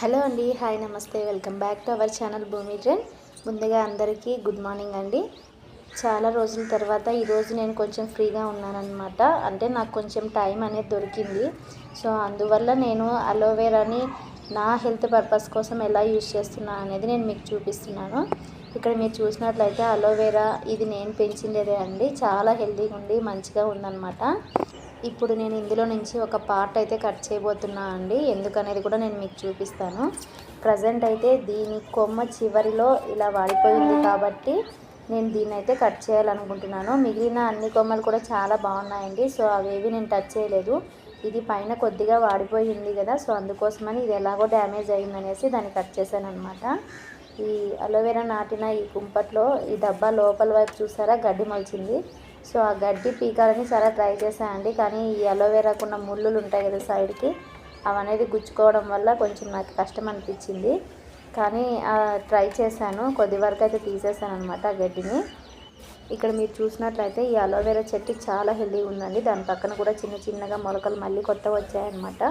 Hello అండి hi నమస్తే. Welcome back to our channel Bhoomi trend. ముందుగా అందరికీ గుడ్ మార్నింగ్ అండి. చాలా రోజుల తర్వాత ఈరోజు నేను కొంచెం ఫ్రీగా ఉన్నానన్నమాట. అంటే నాకు కొంచెం టైం అనేది దొరికింది. సో అందువల్ల నేను అలోవేరాని నా హెల్త్ పర్పస్ కోసం ఎలా యూజ్ చేస్తున్నా అనేది నేను మీకు చూపిస్తున్నాను. ఇక్కడ మీరు చూసినట్లయితే అలోవేరా ఇది నేను పెంచిండేదే అండి. చాలా హెల్తీగా ఉండి మంచిగా ఉందన్నమాట. ఇప్పుడు నేను ఇందులో నుంచి ఒక పార్ట్ అయితే కట్ చేయబోతున్నా అండి. ఎందుకనేది కూడా నేను మీకు చూపిస్తాను. ప్రజెంట్ అయితే దీని కొమ్మ చివరిలో ఇలా వాడిపోయింది కాబట్టి నేను దీన్ని అయితే కట్ చేయాలనుకుంటున్నాను. మిగిలిన అన్ని కొమ్మలు కూడా చాలా బాగున్నాయండి. సో అవేవి నేను టచ్ చేయలేదు. ఇది పైన కొద్దిగా వాడిపోయింది కదా సో అందుకోసమని ఇది ఎలాగో డ్యామేజ్ అయిందనేసి దాన్ని కట్ చేశాను అనమాట ఈ అలోవెరా నాటిన ఈ కుంపట్లో ఈ డబ్బా లోపల వైపు చూసారా? గడ్డి మొలిచింది. సో ఆ గడ్డి పీకాలని చాలా ట్రై చేశానండి. కానీ ఈ అలోవెరాకున్న ముళ్ళులు ఉంటాయి కదా సైడ్కి అవనేది గుచ్చుకోవడం వల్ల కొంచెం నాకు కష్టం అనిపించింది. కానీ ట్రై చేశాను. కొద్ది వరకు అయితే తీసేసాను అనమాట ఆ గడ్డిని. ఇక్కడ మీరు చూసినట్లయితే ఈ అలోవెరా చెట్టు చాలా హెల్దీగా ఉందండి. దాని పక్కన కూడా చిన్న చిన్నగా మొలకలు మళ్ళీ కొత్త వచ్చాయన్నమాట.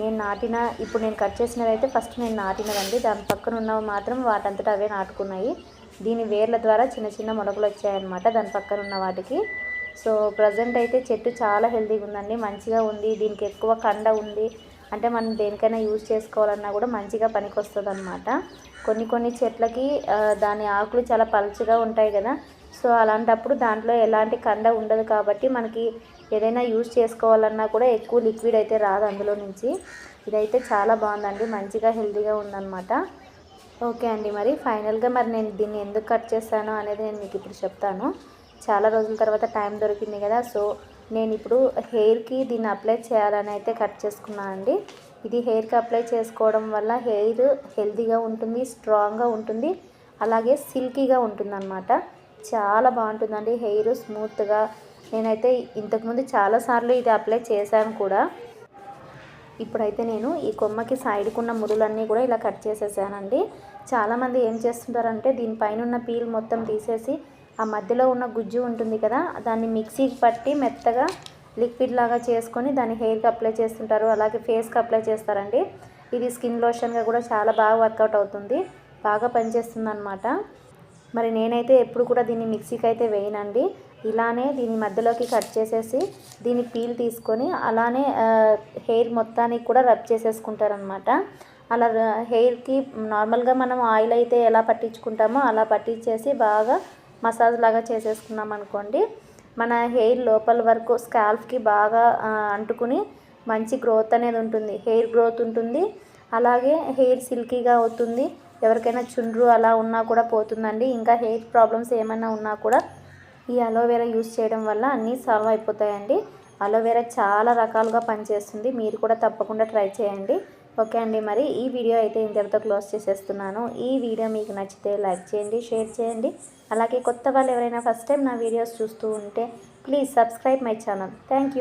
నేను నాటిన ఇప్పుడు నేను కట్ చేసినదైతే ఫస్ట్ నేను నాటినదండి దాని పక్కన ఉన్నవి మాత్రం వాటంతటా అవే నాటుకున్నాయి. దీని వేర్ల ద్వారా చిన్న చిన్న మొలకలు వచ్చాయన్నమాట దాని పక్కన ఉన్న వాటికి. సో ప్రజెంట్ అయితే చెట్టు చాలా హెల్తీగా ఉందండి. మంచిగా ఉంది. దీనికి ఎక్కువ కండ ఉంది. అంటే మనం దేనికైనా యూజ్ చేసుకోవాలన్నా కూడా మంచిగా పనికొస్తుంది అనమాట కొన్ని కొన్ని చెట్లకి దాని ఆకులు చాలా పలుచగా ఉంటాయి కదా. సో అలాంటప్పుడు దాంట్లో ఎలాంటి కండ ఉండదు కాబట్టి మనకి ఏదైనా యూజ్ చేసుకోవాలన్నా కూడా ఎక్కువ లిక్విడ్ అయితే రాదు అందులో నుంచి. ఇదైతే చాలా బాగుందండి. మంచిగా హెల్తీగా ఉందన్నమాట. ఓకే అండి. మరి ఫైనల్గా మరి నేను దీన్ని ఎందుకు కట్ చేస్తాను అనేది నేను మీకు ఇప్పుడు చెప్తాను. చాలా రోజుల తర్వాత టైం దొరికింది కదా సో నేను ఇప్పుడు హెయిర్కి దీన్ని అప్లై చేయాలని అయితే కట్ చేసుకున్నాను అండి. ఇది హెయిర్కి అప్లై చేసుకోవడం వల్ల హెయిర్ హెల్తీగా ఉంటుంది స్ట్రాంగ్గా ఉంటుంది అలాగే సిల్కీగా ఉంటుందన్నమాట. చాలా బాగుంటుందండి హెయిర్ స్మూత్గా. నేనైతే ఇంతకుముందు చాలాసార్లు ఇది అప్లై చేశాను కూడా. ఇప్పుడైతే నేను ఈ కొమ్మకి సైడ్కున్న ముదులన్నీ కూడా ఇలా కట్ చేసేసానండి. చాలామంది ఏం చేస్తుంటారంటే దీనిపైన ఉన్న పీల్ మొత్తం తీసేసి ఆ మధ్యలో ఉన్న గుజ్జు ఉంటుంది కదా దాన్ని మిక్సీకి పట్టి మెత్తగా లిక్విడ్ లాగా చేసుకొని దాన్ని హెయిర్కి అప్లై చేస్తుంటారు. అలాగే ఫేస్కి అప్లై చేస్తారండి. ఇది స్కిన్ లోషన్గా కూడా చాలా బాగా వర్కౌట్ అవుతుంది. బాగా పనిచేస్తుంది అనమాట మరి నేనైతే ఎప్పుడు కూడా దీన్ని మిక్సీకి అయితే వేయనండి. ఇలానే దీని మధ్యలోకి కట్ చేసేసి దీని పీల్ తీసుకొని అలానే హెయిర్ మొత్తానికి కూడా రబ్ చేసేసుకుంటారనమాట అలా హెయిర్కి నార్మల్గా మనం ఆయిల్ అయితే ఎలా పట్టించుకుంటామో అలా పట్టించేసి బాగా మసాజ్ లాగా చేసేసుకున్నాం అనుకోండి మన హెయిర్ లోపల వరకు స్కాల్ఫ్కి బాగా అంటుకుని మంచి గ్రోత్ అనేది ఉంటుంది. హెయిర్ గ్రోత్ ఉంటుంది. అలాగే హెయిర్ సిల్కీగా అవుతుంది. ఎవరికైనా చుండ్రు అలా ఉన్నా కూడా పోతుందండి. ఇంకా హెయిర్ ప్రాబ్లమ్స్ ఏమైనా ఉన్నా కూడా ఈ అలోవెరా యూస్ చేయడం వల్ల అన్నీ సాల్వ్ అయిపోతాయండి. అలోవెరా చాలా రకాలుగా పనిచేస్తుంది. మీరు కూడా తప్పకుండా ట్రై చేయండి. ఓకే అండి మరి ఈ వీడియో అయితే ఇంతటితో క్లోజ్ చేసేస్తున్నాను. ఈ వీడియో మీకు నచ్చితే లైక్ చేయండి షేర్ చేయండి. అలాగే కొత్త వాళ్ళు ఎవరైనా ఫస్ట్ టైం నా వీడియోస్ చూస్తూ ఉంటే please subscribe my channel thank